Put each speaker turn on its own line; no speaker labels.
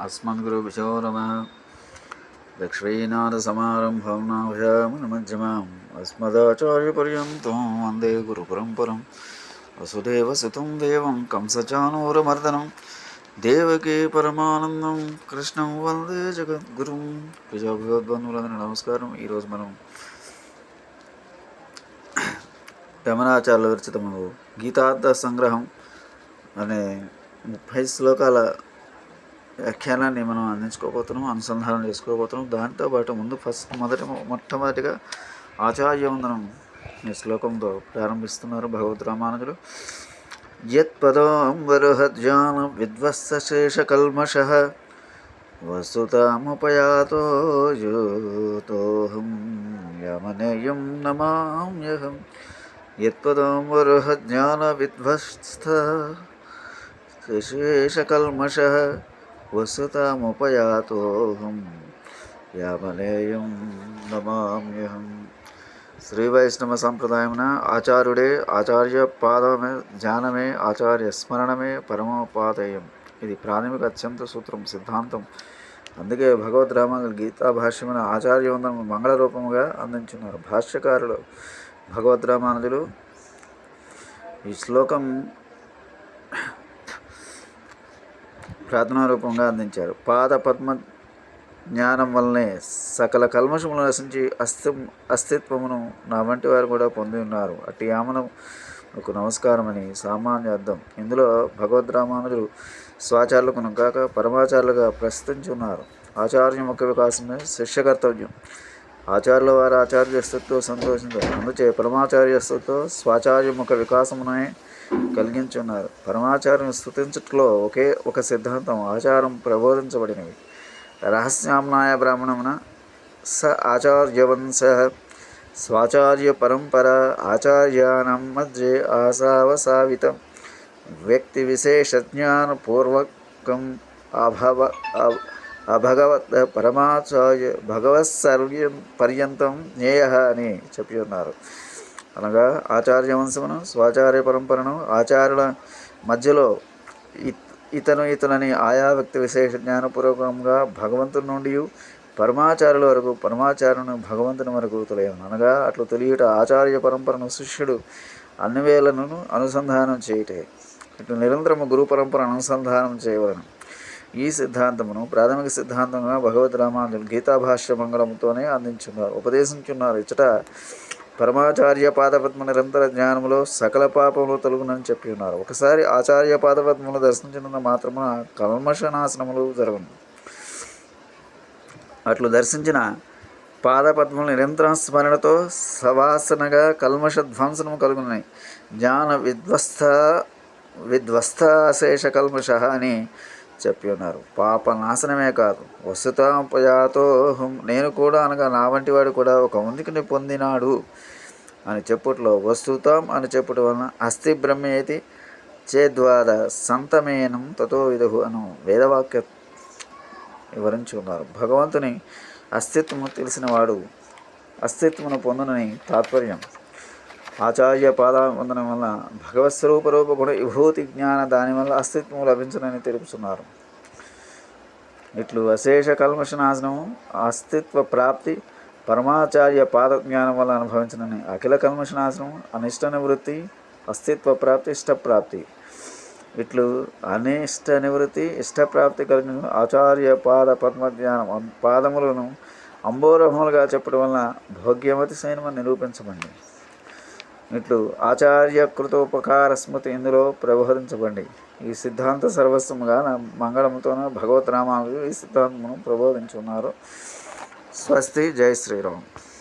अस्मद्गुरुभ्यो नमः लक्ष्मीनाथसमारम्भं नाभ्यामनमध्यमाम् अस्मदाचार्यपर्यन्तं वन्दे गुरुपरम्परं वसुदेवसुतं देवं कंसचानूरमर्दनं దేవకీ పరమానందం కృష్ణం వందే జగద్గురుం ప్రజాభగవద్బంధువులందరూ నమస్కారం ఈరోజు మనం రమణాచార్యుల విరచితము గీతార్థ సంగ్రహం అనే ముప్పై శ్లోకాల వ్యాఖ్యానాన్ని మనం అందించుకోబోతున్నాం అనుసంధానం చేసుకోబోతున్నాం. దాంతోపాటు ముందు ఫస్ట్ మొదటి మొట్టమొదటిగా ఆచార్య వందనం ఈ శ్లోకంతో ప్రారంభిస్తున్నారు భగవద్ రామానుజులు యత్పదాంబరహజ్ఞాన విద్వత్సశేషకల్మషः వసుతాముపయాతో యోతోహం యమనేయం నమామ్యహం. యత్పదాంబరహజ్ఞాన విద్వత్స్థ శేషకల్మషः వసుతాముపయాతోహం యామనేయం నమామ్యహం. శ్రీ వైష్ణవ సంప్రదాయమున ఆచార్యుడే ఆచార్య పాదమే ధ్యానమే ఆచార్య స్మరణమే పరమోపాదేయం ఇది ప్రాథమిక అత్యంత సూత్రం సిద్ధాంతం. అందుకే భగవద్ రామ గీతా భాష్యమున ఆచార్య మంగళరూపముగా మంగళ రూపముగా అందించున్నారు. భాష్యకారులు భగవద్ రామానుజులు ఈ శ్లోకం ప్రార్థనా రూపంగా అందించారు. పాద పద్మ జ్ఞానం వల్లనే సకల కల్మషములు నశించి అస్తి అస్తిత్వమును నా వంటి వారు కూడా పొంది ఉన్నారు. అట్టి ఆమనకు నమస్కారం అని సామాన్య అర్థం. ఇందులో భగవద్ రామానుజులు స్వాచార్యులకు కాక పరమాచార్యులుగా ప్రస్తుతించి ఉన్నారు ఆచార్య ముఖ్య వికాసమే శిష్య కర్తవ్యం ఆచార్యుల వారి ఆచార్యస్తుతో సంతోషించారు. అందుచే పరమాచార్యస్తుతో స్వాచార్య ముఖ వికాసమునే కలిగించున్నారు. పరమాచార్యం స్థుతించట్లో ఒకే ఒక సిద్ధాంతం ఆచారం ప్రబోధించబడినవి. రహస్యామ్నాయ బ్రాహ్మణమున స ఆచార్యవంశ స్వాచార్య పరంపర ఆచార్యానం మధ్య ఆశావసావితం. వ్యక్తి విశేషజ్ఞానపూర్వకం అభవ భగవత్ పరమాచార్య భగవత్సర్యం పర్యంతం జ్ఞేయ అని చెప్పి ఉన్నారు. అనగా ఆచార్య వంశమును స్వాచార్య పరంపరను ఆచార్యుల మధ్యలో ఇతను ఇతనని ఆయా వ్యక్తి విశేష జ్ఞానపూర్వకంగా భగవంతుని నుండి పరమాచార్యుల వరకు పరమాచారును భగవంతుని వరకు తెలియను. అనగా అట్లు తెలియట ఆచార్య పరంపరను శిష్యుడు అన్ని వేలను అనుసంధానం చేయటే ఇటు నిరంతరము గురు పరంపర అనుసంధానం చేయవలను. ఈ సిద్ధాంతమును ప్రాథమిక సిద్ధాంతంగా భగవద్ రామానుజులు గీతాభాష్య మంగళముతోనే అందించున్నారు. ఉపదేశించున్నారు. ఇచ్చట పరమాచార్య పాదపద్మ నిరంతర జ్ఞానములో సకల పాపములు తొలగునని చెప్పి ఉన్నారు ఒకసారి ఆచార్య పాదపద్మలు దర్శించిన మాత్రమున కల్మషనాశనములు జరగను. అట్లు దర్శించిన పాదపద్మలు నిరంతర స్మరణతో సవాసనగా కల్మష ధ్వంసనము కలుగున్నాయి జ్ఞాన విధ్వస్త విధ్వస్త అశేష కల్మష అని చెప్పి ఉన్నారు. పాప నాశనమే కాదు. వస్తుతాపయాతోహం నేను కూడా అనగా నా వంటి వాడు కూడా ఒక ఉనికిని పొందినాడు అని చెప్పుట్లో వస్తుతాం అని చెప్పుట వలన అస్థి బ్రహ్మేతి చేద్వాద సంతమేనం తతో విధు అను వేదవాక్య వివరించి ఉన్నారు భగవంతుని అస్తిత్వము తెలిసిన వాడు అస్తిత్వమును పొందునని తాత్పర్యం. ఆచార్య పాద వందనం వల్ల భగవత్ స్వరూప రూప గుణ విభూతి జ్ఞాన దానివల్ల అస్తిత్వం లభించునని తెలుపుతున్నారు. ఇట్లు అశేష కల్మషనాశనము అస్తిత్వ ప్రాప్తి పరమాచార్య పాద జ్ఞానం వల్ల అనుభవించనని అఖిల కల్మషనాశనం అనిష్ట నివృత్తి అస్తిత్వ ప్రాప్తి ఇష్టప్రాప్తి ఇట్లు అనిష్ట నివృత్తి ఇష్టప్రాప్తి కలిగిన ఆచార్య పాద పద్మజ్ఞానం పాదములను అంబోరహములుగా చెప్పడం వలన భోగ్యమతి సైనమని నిరూపించబడింది. ఇట్లు ఆచార్య కృతోపకార స్మృతి ఇందులో ప్రబోధించబండి ఈ సిద్ధాంత సర్వస్వముగా మంగళముతోన భగవత్ రామానుజు ఈ సిద్ధాంతమును ప్రబోధించున్నారు స్వస్తి జై శ్రీరామ్.